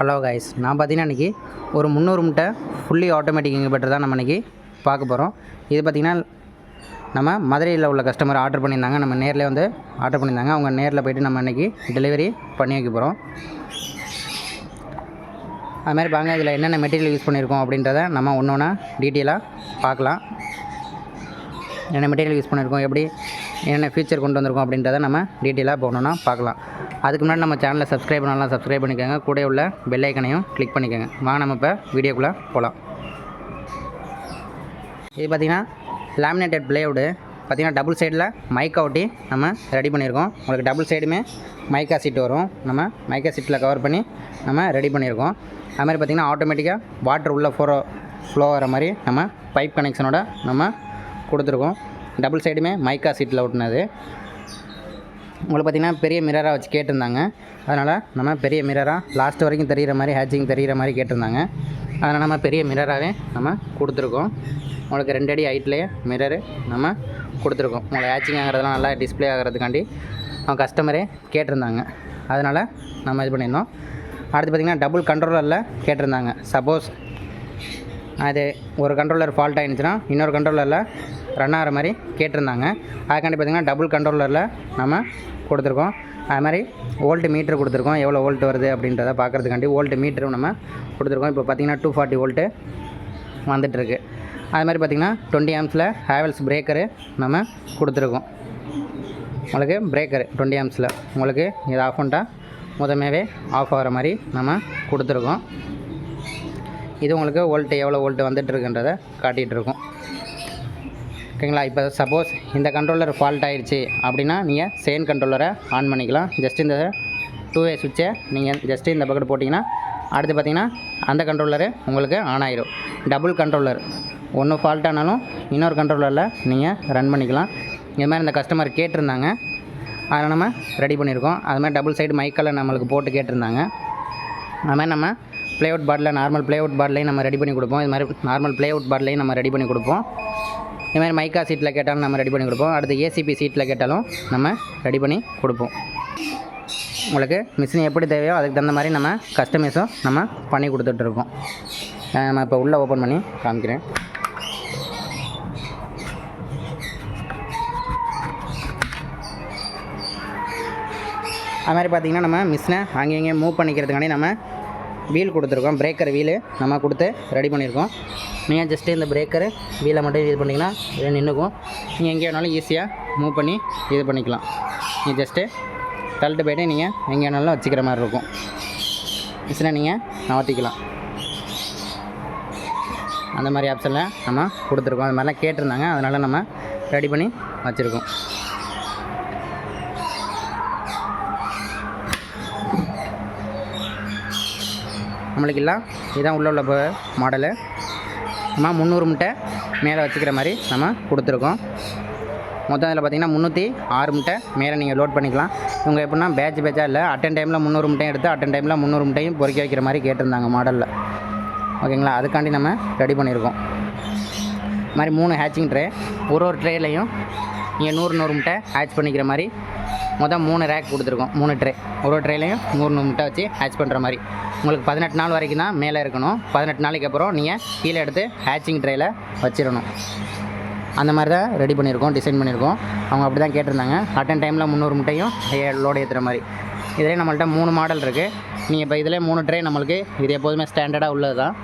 Hello guys நான் பார்த்தீங்கன்னா இன்றைக்கி ஒரு முந்நூறு முட்டை ஃபுல்லி ஆட்டோமேட்டிக் இன்குபேட்டர் தான் நம்ம இன்றைக்கி பார்க்க போகிறோம் இது பார்த்திங்கன்னா நம்ம மதுரையில் உள்ள கஸ்டமர் ஆர்டர் பண்ணியிருந்தாங்க. நம்ம நேரில் வந்து ஆர்டர் பண்ணியிருந்தாங்க. அவங்க நேரில் போயிட்டு நம்ம இன்றைக்கி டெலிவரி பண்ணி வைக்க போகிறோம் அதுமாதிரி பாங்க இதில் என்னென்ன மெட்டீரியல் யூஸ் பண்ணியிருக்கோம் அப்படின்றத நம்ம ஒன்று ஒன்றா டீட்டெயிலாக பார்க்கலாம். என்ன மெட்டீரியல் யூஸ் பண்ணியிருக்கோம் எப்படி என்னென்ன ஃபீச்சர் கொண்டு வந்திருக்கோம் அப்படின்றத நம்ம டீட்டெயிலாக போகணுன்னா பார்க்கலாம். அதுக்கு முன்னாடி நம்ம சேனலை சப்ஸ்கிரைப் பண்ணலாம் சப்ஸ்கிரைப் பண்ணிக்கோங்க. கூட உள்ள பெல் ஐக்கனையும் கிளிக் பண்ணிக்கோங்க. வாங்க நம்ம இப்போ வீடியோக்குள்ளே போகலாம் இது பார்த்திங்கன்னா லேமினேட்டட் பிளேவுடு பார்த்திங்கன்னா டபுள் சைடில் மைக்கா ஒட்டி நம்ம ரெடி பண்ணியிருக்கோம். உங்களுக்கு டபுள் சைடுமே மைக்கா சீட் வரும். நம்ம மைக்கா சீட்டில் கவர் பண்ணி நம்ம ரெடி பண்ணியிருக்கோம். அது மாதிரி பார்த்திங்கன்னா ஆட்டோமேட்டிக்காக வாட்டர் உள்ளே ஃபோரோ ஃப்ளோ வர மாதிரி நம்ம பைப் கனெக்ஷனோட நம்ம கொடுத்துருக்கோம். டபுள் சைடுமே மைக்கா சீட்டில் ஒட்டினது. உங்களுக்கு பார்த்திங்கன்னா பெரிய மிரராக வச்சு கேட்டிருந்தாங்க. அதனால் நம்ம பெரிய மிரராக லாஸ்ட் வரைக்கும் தெரிகிற மாதிரி ஹேச்சிங் தெரிகிற மாதிரி கேட்டிருந்தாங்க. அதனால் நம்ம பெரிய மிரராகவே நம்ம கொடுத்துருக்கோம். உங்களுக்கு ரெண்டு அடி ஹைட்லேயே மிரரு நம்ம கொடுத்துருக்கோம். உங்களுக்கு ஹேச்சிங் ஆகிறதுலாம் நல்லா டிஸ்ப்ளே ஆகிறதுக்காண்டி அவங்க கஸ்டமரே கேட்டிருந்தாங்க. அதனால் நம்ம இது பண்ணியிருந்தோம். அடுத்து பார்த்திங்கன்னா டபுள் கண்ட்ரோலரில் கேட்டிருந்தாங்க. சப்போஸ் அது ஒரு கண்ட்ரோலர் ஃபால்ட் ஆகிடுச்சுன்னா இன்னொரு கண்ட்ரோலரில் ரன் ஆகிற மாதிரி கேட்டிருந்தாங்க. அதுக்காண்டி பார்த்திங்கன்னா டபுள் கண்ட்ரோலரில் நம்ம கொடுத்துருக்கோம். அது மாதிரி வோல்ட் மீட்ரு கொடுத்துருக்கோம். எவ்வளோ வோல்ட் வருது அப்படின்றத பார்க்குறதுக்காண்டி ஓல்ட் மீட்டரும் நம்ம கொடுத்துருக்கோம். இப்போ பார்த்திங்கன்னா டூ ஃபார்ட்டி வோல்ட்டு வந்துட்டுருக்கு. அது மாதிரி பார்த்திங்கன்னா டுவெண்ட்டி ஆம்ஸில் ஹேவல்ஸ் பிரேக்கரு நம்ம கொடுத்துருக்கோம். உங்களுக்கு பிரேக்கரு டுவெண்ட்டி ஆம்ஸில் உங்களுக்கு இது ஆஃப் பண்ணிட்டா முதமேவே ஆஃப் ஆகிற மாதிரி நம்ம கொடுத்துருக்கோம். இது உங்களுக்கு வோல்ட்டு எவ்வளோ வோல்ட்டு வந்துட்டுருக்குன்றதை காட்டிகிட்ருக்கோம் ஓகேங்களா? இப்போ சப்போஸ் இந்த கண்ட்ரோலர் ஃபால்ட் ஆயிடுச்சு அப்படின்னா நீங்கள் செகண்ட் கண்ட்ரோலரை ஆன் பண்ணிக்கலாம். ஜஸ்ட் இந்த டூ வே சுவிட்சை நீங்கள் ஜஸ்ட்டு இந்த பக்கெட் போட்டிங்கன்னா அடுத்து பார்த்தீங்கன்னா அந்த கண்ட்ரோலரு உங்களுக்கு ஆன் ஆயிடும் டபுள் கண்ட்ரோலர் ஒன்று ஃபால்ட் ஆனாலும் இன்னொரு கண்ட்ரோலரில் நீங்கள் ரன் பண்ணிக்கலாம். இது மாதிரி இந்த கஸ்டமர் கேட்டிருந்தாங்க. அதை நம்ம ரெடி பண்ணியிருக்கோம். அது மாதிரி டபுள் சைடு மைக்கெல்லாம் நம்மளுக்கு போட்டு கேட்டிருந்தாங்க. அது மாதிரி நம்ம ப்ளேஅவுட் பாட்டில் நார்மல் ப்ளேவுட் பாட்டிலையும் நம்ம ரெடி பண்ணி கொடுப்போம். இது மாதிரி நார்மல் ப்ளேவுட் பாட்டிலையும் நம்ம ரெடி பண்ணி கொடுப்போம். இது மாதிரி மைக்கா சீட்டில் கேட்டாலும் நம்ம ரெடி பண்ணி கொடுப்போம். அடுத்து ஏசிபி சீட்டில் கேட்டாலும் நம்ம ரெடி பண்ணி கொடுப்போம். உங்களுக்கு மிஷின் எப்படி தேவையோ அதுக்கு தகுந்த மாதிரி நம்ம கஸ்டமைஸும் நம்ம பண்ணி கொடுத்துட்ருக்கோம் நம்ம இப்போ உள்ளே ஓப்பன் பண்ணி காமிக்கிறேன். அது மாதிரி பார்த்திங்கன்னா நம்ம மிஷினை அங்கே மூவ் பண்ணிக்கிறதுக்காண்டி நம்ம வீல் கொடுத்துருக்கோம். பிரேக்கர் வீலு நம்ம கொடுத்து ரெடி பண்ணியிருக்கோம் நீங்கள் ஜஸ்ட்டு இந்த பிரேக்கரு வீலை மட்டும் இது பண்ணிங்கன்னா இது நின்றுக்கும் நீங்கள் எங்கே வேணாலும் ஈஸியாக மூவ் பண்ணி இது பண்ணிக்கலாம். நீங்கள் ஜஸ்ட்டு தள்ளிட்டு போய்ட்டு நீங்கள் எங்கே வேணாலும் வச்சுக்கிற மாதிரி இருக்கும். மிஷினை நீங்கள் நவர்த்திக்கலாம் அந்த மாதிரி ஆப்ஷனில் நம்ம கொடுத்துருக்கோம். அது மாதிரிலாம் கேட்டிருந்தாங்க. அதனால் நம்ம ரெடி பண்ணி வச்சுருக்கோம். நம்மளுக்கு எல்லாம் இதுதான் உள்ள உள்ள மாடலு. நம்ம முந்நூறு முட்டை மேலே வச்சுக்கிற மாதிரி நம்ம கொடுத்துருக்கோம். மொத்தம் இதில் பார்த்தீங்கன்னா முந்நூற்றி ஆறு முட்டை மேலே நீங்கள் லோட் பண்ணிக்கலாம். இவங்க எப்படின்னா பேட்ச் பேட்சாக இல்லை அட்டன் டைமில் முந்நூறு முட்டையும் எடுத்து அட்டன் டைமில் முந்நூறு முட்டையும் பொறிக்க வைக்கிற மாதிரி கேட்டிருந்தாங்க மாடலில் ஓகேங்களா? அதுக்காண்டி நம்ம ரெடி பண்ணியிருக்கோம். இது மாதிரி மூணு ஹேச்சிங் ட்ரே ஒரு ஒரு ட்ரேலையும் நீங்கள் நூறு நூறு முட்டை ஹேட்ச் பண்ணிக்கிற மாதிரி மொத்தம் மூணு ரேக் கொடுத்துருக்கோம். மூணு ட்ரே ஒரு ட்ரேலையும் நூறு நூறு முட்டை வச்சு ஹேட்ச் பண்ணுற மாதிரி. உங்களுக்கு பதினெட்டு நாள் வரைக்கும் தான் மேலே இருக்கணும். பதினெட்டு நாளைக்கு அப்புறம் நீங்கள் கீழே எடுத்து ஹேச்சிங் ட்ரேயில் வச்சிடணும். அந்த மாதிரி தான் ரெடி பண்ணியிருக்கோம் டிசைன் பண்ணியிருக்கோம். அவங்க அப்படி தான் கேட்டிருந்தாங்க அட்டன் டைமில் முந்நூறு முட்டையும் லோடு ஏற்றுற மாதிரி. இதிலே நம்மள்ட்ட மூணு மாடல் இருக்குது நீங்கள் இப்போ இதிலே மூணு ட்ரே நம்மளுக்கு இது எப்போதுமே ஸ்டாண்டர்டாக உள்ளது தான்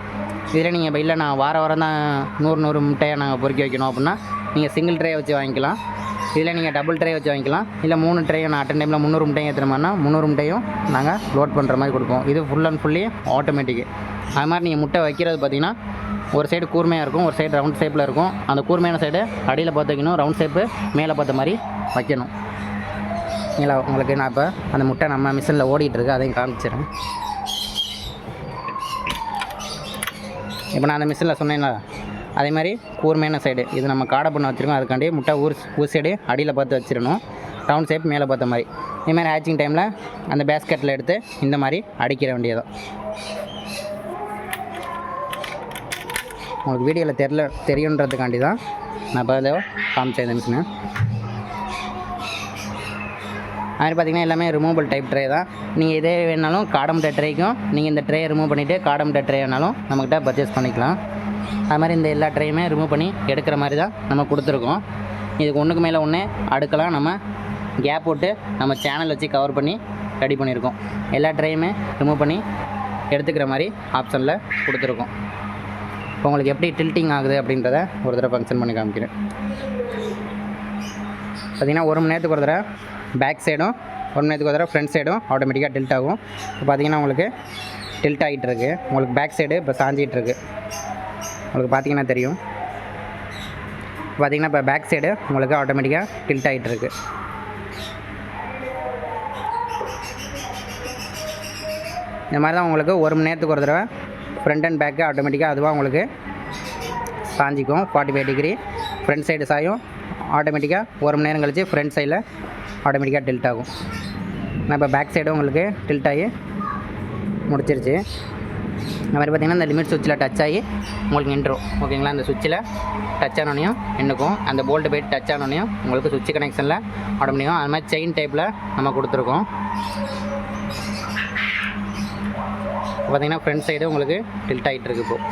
இதில் நீங்கள் இப்போ இல்லை நான் வார வாரம் தான் நூறு நூறு முட்டையை நாங்கள் பொறுக்கி வைக்கணும் அப்படின்னா நீங்கள் சிங்கிள் ட்ரே வச்சு வாங்கிக்கலாம். இதில் நீங்கள் டபுள் ட்ரே வச்சு வாங்கிக்கலாம். இல்லை மூணு ட்ரையும் நான் அட்டன் டைமில் முந்நூறு முட்டையும் ஏற்றுற மாதிரினா முந்நூறு முட்டையும் நாங்கள் லோட் பண்ணுற மாதிரி கொடுப்போம். இது ஃபுல் அண்ட் ஃபுல்லி ஆட்டோமேட்டிக்கு அது மாதிரி நீங்கள் முட்டை வைக்கிறது பார்த்தீங்கன்னா ஒரு சைடு கூர்மையாக இருக்கும் ஒரு சைடு ரவுண்ட் ஷேப்பில் இருக்கும். அந்த கூர்மையான சைடு அடியில் பார்த்து வைக்கணும் ரவுண்ட் ஷேப்பு மேலே பார்த்த மாதிரி வைக்கணும். இல்லை உங்களுக்கு நான் இப்போ அந்த முட்டை நம்ம மிஷினில் ஓடிட்டுருக்கு அதையும் காமிச்சிடுறேன். இப்போ நான் அந்த மிஷினில் சொன்னேன்னா அதே மாதிரி கூர்மையான சைடு இது நம்ம காடை பண்ண வச்சுருக்கோம். அதுக்காண்டி முட்டை ஊர் ஊர் சைடு அடியில் பார்த்து வச்சிடணும். ரவுண்ட் ஷேப் மேலே பார்த்த மாதிரி. இதே மாதிரி ஹேச்சிங் டைமில் அந்த பேஸ்கெட்டில் எடுத்து இந்த மாதிரி அடிக்கிற வேண்டியதான் உங்களுக்கு வீடியோவில் தெரில தெரியுன்றதுக்காண்டி தான் நான் இப்போ இதை காமிச்சேன் அது மாதிரி பார்த்தீங்கன்னா எல்லாமே ரிமூவபிள் டைப் ட்ரே தான். நீங்கள் இதே வேணாலும் காடம்ட ட்ரேக்கும் நீங்கள் இந்த ட்ரேயை ரிமூவ் பண்ணிவிட்டு காடம்ட ட்ரே வேணாலும் நம்மக்கிட்ட பர்ச்சேஸ் பண்ணிக்கலாம். அது மாதிரி இந்த எல்லா ட்ரையுமே ரிமூவ் பண்ணி எடுக்கிற மாதிரி தான் நம்ம கொடுத்துருக்கோம். இதுக்கு ஒன்றுக்கு மேலே ஒன்று அடுக்கலாம் நம்ம கேப் போட்டு நம்ம சேனல் வச்சு கவர் பண்ணி ரெடி பண்ணியிருக்கோம். எல்லா ட்ரையுமே ரிமூவ் பண்ணி எடுத்துக்கிற மாதிரி ஆப்ஷனில் கொடுத்துருக்கோம். இப்போ உங்களுக்கு எப்படி டில்ட்டிங் ஆகுது அப்படின்றத ஒரு தடவை ஃபங்க்ஷன் பண்ணி காமிக்கிறேன். பார்த்தீங்கன்னா ஒரு மணி நேரத்துக்கு ஒரு தடவை பேக் சைடும் ஒரு மணி நேரத்துக்கு ஒரு தடவை ஃப்ரண்ட் சைடும் ஆட்டோமேட்டிக்காக டில்ட் ஆகும். இப்போ பார்த்தீங்கன்னா உங்களுக்கு டில்ட் ஆகிட்டு இருக்கு. உங்களுக்கு பேக் சைடு இப்போ சாஞ்சிகிட்டு இருக்குது உங்களுக்கு பார்த்தீங்கன்னா தெரியும். பார்த்தீங்கன்னா இப்போ பேக் சைடு உங்களுக்கு ஆட்டோமேட்டிக்காக டில்ட் ஆகிட்டு இருக்கு இந்த மாதிரி தான் உங்களுக்கு ஒரு மணி நேரத்துக்கு ஒரு தடவை ஃப்ரண்ட் அண்ட் பேக்கு ஆட்டோமேட்டிக்காக அதுவாக உங்களுக்கு சாஞ்சிக்கும் forty five degree front side சாயும் ஆட்டோமேட்டிக்காக ஒரு மணி நேரம் கழிச்சு ஃப்ரண்ட் சைடில் ஆட்டோமேட்டிக்காக டில்ட் ஆகும். நான் இப்போ பேக் சைடும் உங்களுக்கு டில்ட் ஆகி முடிச்சிருச்சு. இந்த மாதிரி பார்த்தீங்கன்னா இந்த லிமிட் சுவிட்சில் டச் ஆகி உங்களுக்கு நின்றும் ஓகேங்களா அந்த சுவிட்சில் டச் ஆனோனையும் நின்றுக்கும் அந்த போல்ட்டு போய்ட்டு டச் ஆனோனையும் உங்களுக்கு சுவிட்ச் கனெக்ஷனில் ஆட்டோமேட்டிக்கும் அது மாதிரி செயின் டைப்பில் நம்ம கொடுத்துருக்கோம். பார்த்தீங்கன்னா ஃப்ரண்ட் சைடு உங்களுக்கு டில்ட் ஆகிட்டு இருக்கு இப்போது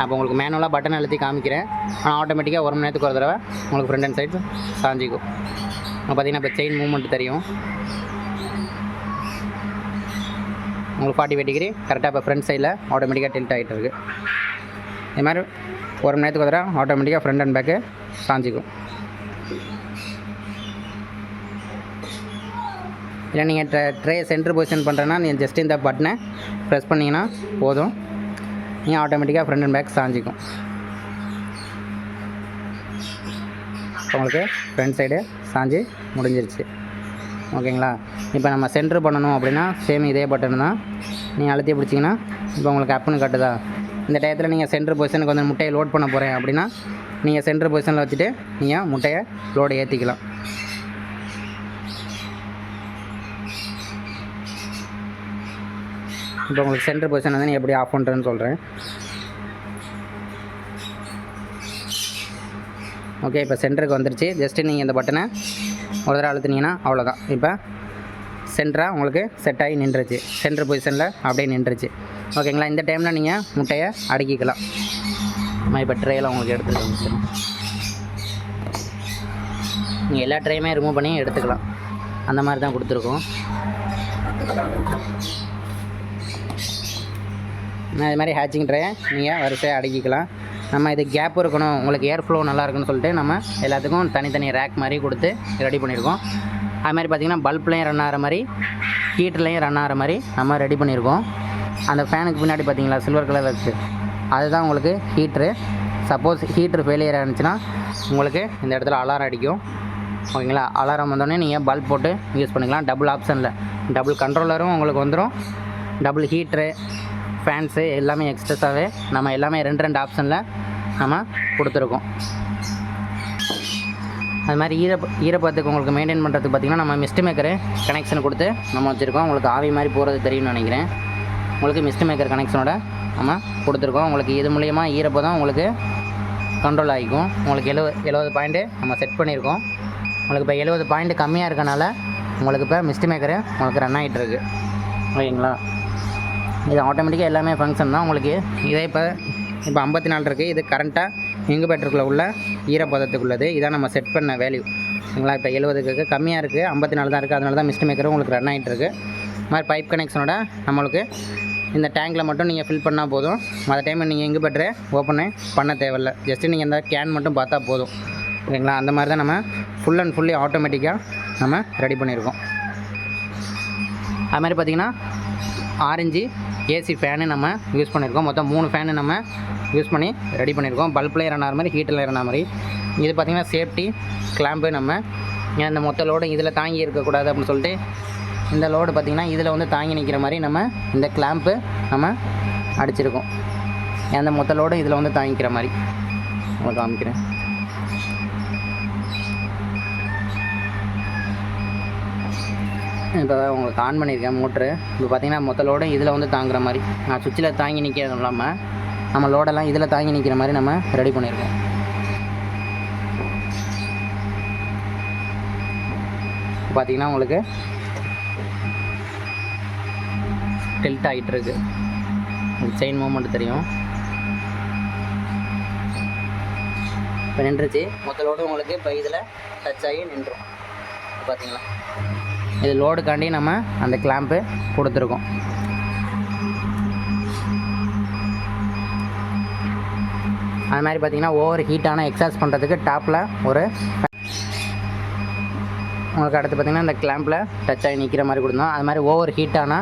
அப்போ உங்களுக்கு மேனுவலாக பட்டன் அழுத்தி காமிக்கிறேன். ஆனால் ஆட்டோமேட்டிக்காக ஒரு மணி நேரத்துக்கு ஒரு தடவை உங்களுக்கு ஃப்ரண்ட் அண்ட் சைடு சாஞ்சிக்கும். பார்த்தீங்கன்னா இப்போ செயின் மூவ்மெண்ட் தெரியும். உங்களுக்கு ஃபார்ட்டி ஃபைவ் டிகிரி கரெக்டாக இப்போ ஃப்ரண்ட் சைடில் ஆட்டோமேட்டிக்காக டில்ட் ஆகிட்டு இருக்குது இது மாதிரி ஒரு மணி நேரத்துக்கு ஒரு ஆட்டோமேட்டிக்காக ஃப்ரண்ட் அண்ட் பேக்கு சாஞ்சிக்கும். இல்லை நீங்கள் ட்ரே ட்ரே சென்டர் பொசிஷன் பண்ணுறேன்னா நீங்கள் ஜஸ்ட் இந்த பட்டனை ப்ரெஸ் பண்ணிங்கன்னா போதும். நீங்கள் ஆட்டோமேட்டிக்காக ஃப்ரண்ட் அண்ட் பேக் சாஞ்சிக்கும். உங்களுக்கு ஃப்ரண்ட் சைடு சாஞ்சி முடிஞ்சிருச்சு. ஓகேங்களா? இப்போ நம்ம சென்டர் பண்ணணும் அப்படின்னா சேம் இதே பட்டன் தான். நீங்கள் அழுத்தி பிடிச்சிங்கன்னா இப்போ உங்களுக்கு அப்புன்னு கட்டுதா? இந்த டயத்தில் நீங்கள் சென்டர் பொசிஷனுக்கு வந்து முட்டையை லோட் பண்ண போகிறேன் அப்படின்னா நீங்கள் சென்டர் பொசிஷனில் வச்சுட்டு நீங்கள் முட்டையை லோடு ஏற்றிக்கலாம் இப்போ உங்களுக்கு சென்டர் பொசிஷன் வந்து நீ எப்படி ஆஃப் பண்ணுறேன்னு சொல்கிறேன் ஓகே இப்போ சென்டருக்கு வந்துருச்சு. ஜஸ்ட்டு நீங்கள் இந்த பட்டனை ஒரு தடவை அழுத்துனீங்கன்னா அவ்வளோதான் இப்போ சென்டராக உங்களுக்கு செட் ஆகி நின்றுச்சு. சென்டர் பொசிஷனில் அப்படியே நின்றுச்சு. ஓகேங்களா? இந்த டைமில் நீங்கள் முட்டையை அடுக்கிக்கலாம். நம்ம இப்போ ட்ரேயில் உங்களுக்கு எடுத்துட்டு நீங்கள் எல்லா ட்ரையுமே ரிமூவ் பண்ணி எடுத்துக்கலாம். அந்த மாதிரி தான் கொடுத்துருக்கோம். நான் இது மாதிரி ஹேச்சிங் ட்ரையை நீங்கள் வரிசையாக அடுக்கிக்கலாம். நம்ம இது கேப் இருக்கணும் உங்களுக்கு ஏர் ஃப்ளோ நல்லா இருக்குன்னு சொல்லிட்டு நம்ம எல்லாத்துக்கும் தனித்தனி ரேக் மாதிரி கொடுத்து ரெடி பண்ணியிருக்கோம். அது மாதிரி பார்த்திங்கன்னா பல்ப்லேயும் ரன் ஆகிற மாதிரி ஹீட்டர்லேயும் ரன் ஆகிற மாதிரி நம்ம ரெடி பண்ணியிருக்கோம். அந்த ஃபேனுக்கு பின்னாடி பார்த்தீங்களா சில்வர் கலர் இருக்குது அதுதான் உங்களுக்கு ஹீட்ரு சப்போஸ் ஹீட்ரு ஃபெயிலியர் ஆனிச்சுன்னா உங்களுக்கு இந்த இடத்துல அலாரம் அடிக்கும். ஓகேங்களா? அலாரம் வந்தோடனே நீங்கள் பல்ப் போட்டு யூஸ் பண்ணிக்கலாம். டபுள் ஆப்ஷனில் டபுள் கண்ட்ரோலரும் உங்களுக்கு வந்துடும் டபுள் ஹீட்ரு ஃபேன்ஸு எல்லாமே எக்ஸ்ட்ரஸாகவே நம்ம எல்லாமே ரெண்டு ரெண்டு ஆப்ஷனில் நம்ம கொடுத்துருக்கோம். அது மாதிரி ஈர ஈரப்பதத்துக்கு உங்களுக்கு மெயின்டைன் பண்ணுறதுக்கு பார்த்திங்கன்னா நம்ம மிஸ்ட் மேக்கரு கனெக்ஷன் கொடுத்து நம்ம வச்சுருக்கோம். உங்களுக்கு ஆவி மாதிரி போகிறது தெரியும்னு நினைக்கிறேன். உங்களுக்கு மிஸ்ட் மேக்கர் கனெக்ஷனோட நம்ம கொடுத்துருக்கோம். உங்களுக்கு இது மூலயமா ஈரப்பதம் உங்களுக்கு கண்ட்ரோல் ஆகிக்கும். உங்களுக்கு எழுவ எழுபது பாயிண்ட்டு நம்ம செட் பண்ணியிருக்கோம் உங்களுக்கு இப்போ எழுபது பாயிண்ட் கம்மியாக இருக்கனால உங்களுக்கு இப்போ மிஸ்ட் மேக்கரு உங்களுக்கு ரன் ஆகிட்டுருக்கு ஓகேங்களா? இது ஆட்டோமேட்டிக்காக எல்லாமே ஃபங்க்ஷன் தான். உங்களுக்கு இதே இப்போ இப்போ ஐம்பத்தி நாலு இருக்குது இது கரண்ட்டாக இங்குபேட்டருக்குள்ளே உள்ள ஈரப்பதத்துக்குள்ளது. இதான் நம்ம செட் பண்ண வேல்யூ சரிங்களா இப்போ எழுபதுக்கு கம்மியாக இருக்குது ஐம்பத்தி நாலு தான் இருக்குது அதனால தான் மிஸ்ட் மேக்கரும் உங்களுக்கு ரன் ஆகிட்டு இருக்கு. இது மாதிரி பைப் கனெக்ஷனோட நம்மளுக்கு இந்த டேங்கில் மட்டும் நீங்கள் ஃபில் பண்ணால் போதும். மற்ற டைம் நீங்கள் இங்குபேட்டரை ஓப்பனே பண்ண தேவையில்ல. ஜஸ்ட்டு நீங்கள் இந்த கேன் மட்டும் பார்த்தா போதும். ஓகேங்களா? அந்த மாதிரி தான் நம்ம ஃபுல் அண்ட் ஃபுல்லி ஆட்டோமேட்டிக்காக நம்ம ரெடி பண்ணியிருக்கோம். அது மாதிரி பார்த்திங்கன்னா ஆரஞ்சு ஏசி ஃபேனு நம்ம யூஸ் பண்ணியிருக்கோம். மொத்தம் மூணு ஃபேனு நம்ம யூஸ் பண்ணி ரெடி பண்ணியிருக்கோம். பல்பில் இறங்கின மாதிரி ஹீட்டில் இறங்கின மாதிரி. இது பார்த்திங்கன்னா சேஃப்டி கிளாம்பு நம்ம. ஏன் இந்த மொத்த லோடு இதில் தாங்கி இருக்கக்கூடாது அப்படின்னு சொல்லிட்டு இந்த லோடு பார்த்திங்கன்னா இதில் வந்து தாங்கி நிற்கிற மாதிரி நம்ம இந்த கிளாம்பு நம்ம அடிச்சிருக்கோம். அந்த மொத்த லோடு இதில் வந்து தாங்கிக்கிற மாதிரி. உங்களுக்கு காமிக்கிறேன். இப்போ உங்களுக்கு ஆன் பண்ணியிருக்கேன் மோட்ரு இப்போ பார்த்தீங்கன்னா மொத்த லோடு இதில் வந்து தாங்குற மாதிரி. நான் சுவிட்சில் தாங்கி நிற்கிறதும் இல்லாமல் நம்ம லோடெல்லாம் இதில் தாங்கி நிற்கிற மாதிரி நம்ம ரெடி பண்ணியிருக்கோம். பார்த்தீங்கன்னா உங்களுக்கு டில்ட் ஆகிட்டு இருக்கு செயின் மூமெண்ட் தெரியும். இப்போ நின்றுச்சு. மொத்த லோடு உங்களுக்கு இப்போ இதில் டச் ஆகி நின்றும். பார்த்தீங்களா இது லோடுக்காண்டி நம்ம அந்த கிளாம்பு கொடுத்துருக்கோம். அது மாதிரி பார்த்தீங்கன்னா ஓவர் ஹீட்டான எக்ஸாஸ்ட் பண்ணுறதுக்கு டாப்பில் ஒரு உங்களுக்கு அடுத்து பார்த்தீங்கன்னா இந்த கிளாம்பில் டச் ஆகி நிற்கிற மாதிரி கொடுத்தோம் அது மாதிரி ஓவர் ஹீட்டானா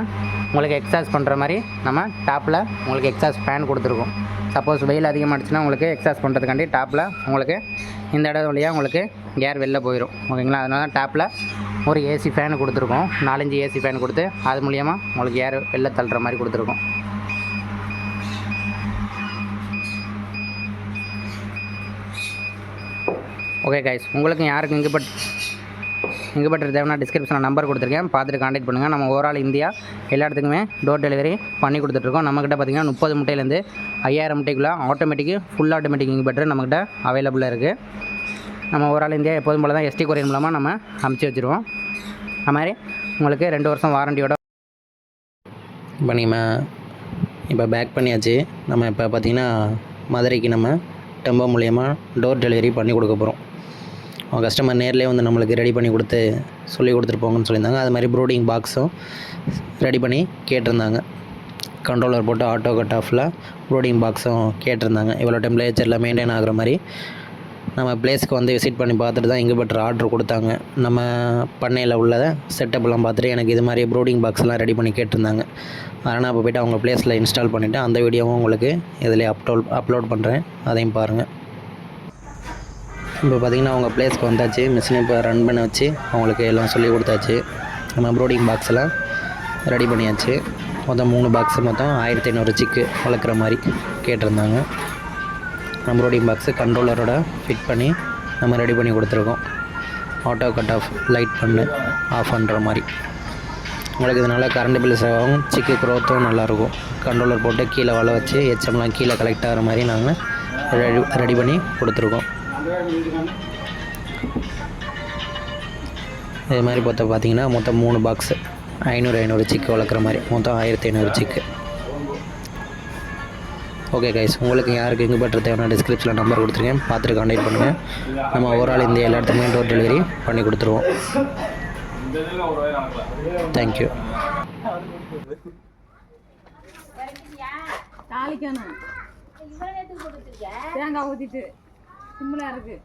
உங்களுக்கு எக்ஸாஸ்ட் பண்ணுற மாதிரி நம்ம டாப்பில் உங்களுக்கு எக்ஸாஸ்ட் ஃபேன் கொடுத்துருக்கோம். சப்போஸ் வெயில் அதிகமாகிடுச்சுன்னா உங்களுக்கு எக்ஸாஸ் பண்ணுறதுக்காண்டி டாப்பில் உங்களுக்கு இந்த இடம் வழியாக உங்களுக்கு ஏர் வெளில போயிடும் ஓகேங்களா அதனால தான் டாப்பில் ஒரு ஏசி ஃபேன் கொடுத்துருக்கோம். நாலஞ்சு ஏசி ஃபேன் கொடுத்து அது மூலியமாக உங்களுக்கு ஏர் வெளில தள்ளுற மாதிரி கொடுத்துருக்கோம். ஓகே கைஸ் உங்களுக்கு யாருக்கு இங்கே பட் இங்கே பட்டு தேவைன்னா டிஸ்கிரிப்ஷனில் நம்பர் கொடுத்துருக்கேன். பார்த்துட்டு காண்டாக்ட் பண்ணுங்கள் நம்ம ஓவரால் இந்தியா எல்லா இடத்துக்குமே டோர் டெலிவரி பண்ணி கொடுத்துட்ருக்கோம் நம்மக்கிட்ட பார்த்தீங்கன்னா முப்பது முட்டையிலேருந்து ஐயாயிரம் முட்டைக்குள்ளே ஆட்டோமேட்டிக்கு ஃபுல் ஆட்டோமேட்டிக் இங்கே பட்டர் நம்மக்கிட்ட அவைலபிளாக இருக்குது நம்ம ஓவரால் இந்தியா எப்போதும் போல தான் எஸ்டி கொரியர் மூலமாக நம்ம அமுச்சு வச்சுருவோம். அது மாதிரி உங்களுக்கு ரெண்டு வருஷம் வாரண்டியோட இப்போ நம்ம இப்போ பேக் பண்ணியாச்சு. நம்ம இப்போ பார்த்திங்கன்னா மதுரைக்கு நம்ம டெம்போ மூலியமாக டோர் டெலிவரி பண்ணி கொடுக்க போகிறோம் அவங்க கஸ்டமர் நேர்லேயே வந்து நம்மளுக்கு ரெடி பண்ணி கொடுத்து சொல்லி கொடுத்துட்டு போங்கன்னு சொல்லியிருந்தாங்க. அது மாதிரி ப்ரூடிங் பாக்ஸும் ரெடி பண்ணி கேட்டிருந்தாங்க. கண்ட்ரோலர் போட்டு ஆட்டோ கட் ஆஃபில் ப்ரூடிங் பாக்ஸும் கேட்டிருந்தாங்க. இவ்வளோ டெம்பரேச்சரில் மெயின்டைன் ஆகுற மாதிரி நம்ம பிளேஸ்க்கு வந்து விசிட் பண்ணி பார்த்துட்டு தான் இங்குபெட்டர் ஆர்டர் கொடுத்தாங்க. நம்ம பண்ணையில் உள்ளதை செட்டப்லாம் பார்த்துட்டு எனக்கு இது மாதிரி ப்ரூடிங் பாக்ஸ்லாம் ரெடி பண்ணி கேட்டிருந்தாங்க. அதனால் அப்போ போய்ட்டு அவங்க பிளேஸில் இன்ஸ்டால் பண்ணிவிட்டு அந்த வீடியோவும் உங்களுக்கு இதில் அப்டோல் அப்லோட் பண்ணுறேன் அதையும் பாருங்கள் இப்போ பார்த்திங்கன்னா அவங்க பிளேஸ்க்கு வந்தாச்சு. மிஷினை இப்போ ரன் பண்ண வச்சு அவங்களுக்கு எல்லாம் சொல்லி கொடுத்தாச்சு. நம்ம ப்ரூடிங் பாக்ஸ்லாம் ரெடி பண்ணியாச்சு. மொத்தம் மூணு பாக்ஸு மொத்தம் ஆயிரத்தி ஐநூறு சிக்கு வளர்க்குற மாதிரி கேட்டிருந்தாங்க. நம்ம ப்ரூடிங் பாக்ஸு கண்ட்ரோலரோட ஃபிட் பண்ணி நம்ம ரெடி பண்ணி கொடுத்துருக்கோம். ஆட்டோ கட் ஆஃப் லைட் பண்ணு ஆஃப் பண்ணுற மாதிரி. உங்களுக்கு இதனால் கரண்ட் பில் சேவ் சிக்கு க்ரோத்தும் நல்லாயிருக்கும் கண்ட்ரோலர் போட்டு கீழே வலை வச்சு HM எச்எம்லாம் கீழே கலெக்ட் ஆகிற மாதிரி நாங்கள் ரெடி ரெடி பண்ணி கொடுத்துருக்கோம். இது மாதிரி பார்த்தா பார்த்தீங்கன்னா மொத்தம் மூணு பாக்ஸு ஐநூறு ஐநூறு சிக்கு வளர்க்குற மாதிரி. மொத்தம் ஆயிரத்தி ஐநூறு சிக்கு ஓகே கைஸ் உங்களுக்கு யாருக்கு எங்கே பட்டு தேவையான டிஸ்கிரிப்ஷனில் நம்பர் கொடுத்துருக்கேன் பார்த்துட்டு கான்டாக்ட் பண்ணுங்கள் நம்ம ஓவரால் இந்த எல்லா இடத்துக்குமே டோர் டெலிவரி பண்ணி கொடுத்துருவோம். தேங்க்யூ தேங்காய் ஊற்றிட்டு சிம்மில் இருக்கு.